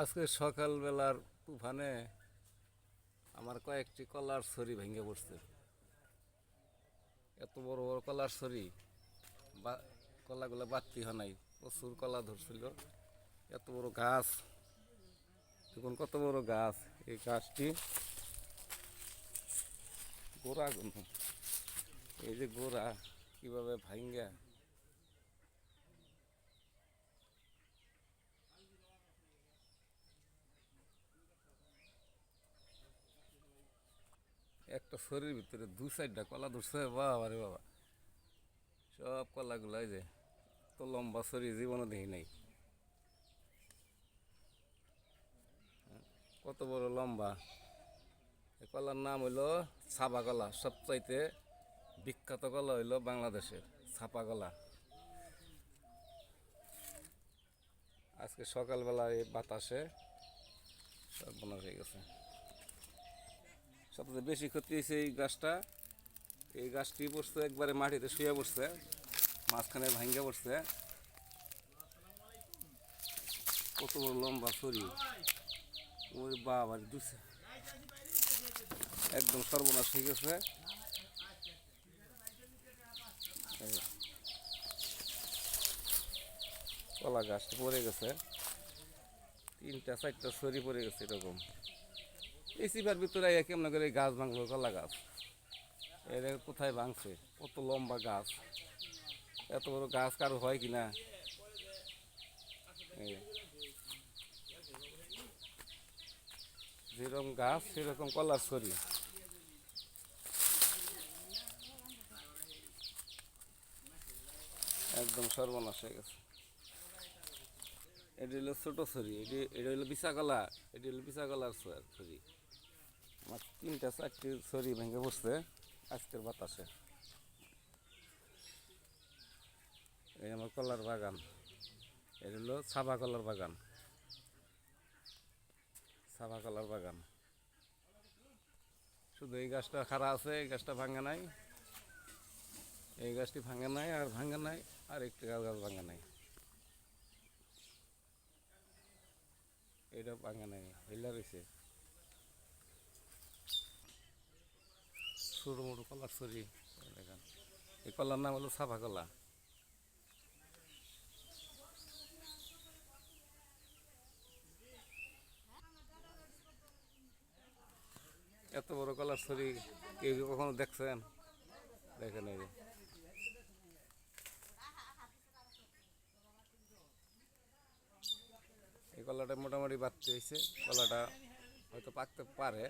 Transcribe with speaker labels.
Speaker 1: আজকে সকালবেলার তুফানে আমার কয়েকটি কলার ছড়ি ভেঙে পড়ছে। এত বড় বড় কলার ছড়ি, বা কলাগুলো বাড়তি হয় নাই, প্রচুর কলা ধরছিল। এত বড় গাছ, দেখুন কত বড় গাছ, এই গাছটি গোড়া এই যে গোড়া কীভাবে ভাঙ্গা একটা শরীর ভিতরে দু সাইডটা কলা ধরছে বাবা রে বাবা। সব কলাগুলো যে তো লম্বা শরীর জীবনে দেখি নাই। কত বড় লম্বা। এই কলার নাম হইল ছাপা কলা। সবচাইতে বিখ্যাত কলা হইল বাংলাদেশের ছাপা কলা। আজকে সকালবেলা এই বাতাসে সব বনাশ হয়ে গেছে। সবচেয়ে বেশি ক্ষতি হয়েছে এই গাছটা। এই গাছটি পড়ছে, একবারে মাটিতে শুয়ে পড়ছে, মাঝখানে ভাঙ্গে পড়ছে। কত বড় লম্বা ছড়ি ওই বাবার দুসে একদম সর্বনাশ হয়ে গেছে। কলা গাছটা পড়ে গেছে। তিনটা, চারটা ছড়ি পড়ে গেছে এরকম। এই সিবার ভিতরে আইয়া কেমন করে গাছ ভাঙলো? কলা গাছ। এর কোথায় ভাঙছে? কত লম্বা গাছ। এত বড় গাছ কারও হয় কি না? যেরকম গাছ, সেরকম কলার ছড়ি। একদম সর্বনাশ হয়ে গেছে। এটি হলো ছোটো ছড়ি, এটি এটা হলো বিশা কলা এটি হলো বিশা কলার ছ- ছড়ি। আমার তিনটা চারটি ছড়ি ভেঙে পড়ছে আজকের বাতাসে। এই আমার কলার বাগান। এটা হলো সাবা কলার বাগান। সাবা কলার বাগান। শুধু এই গাছটা খাড়া আছে, এই গাছটা ভাঙে নাই। এই গাছটি ভাঙে নাই, আর ভাঙে নাই, আর একটি গাছ গাছ ভাঙে নাই। এটা ভাঙে নাই, হেলা রয়েছে ছোটো মোটো কলার ছড়ি দেখেন। এই কলার নাম হলো সাফা কলা। এত বড় কলার ছড়ি কেউ কি কখনো দেখছেন? দেখেন এই এই কলাটা মোটামুটি বাড়তে হয়েছে। কলাটা হয়তো পাকতে পারে।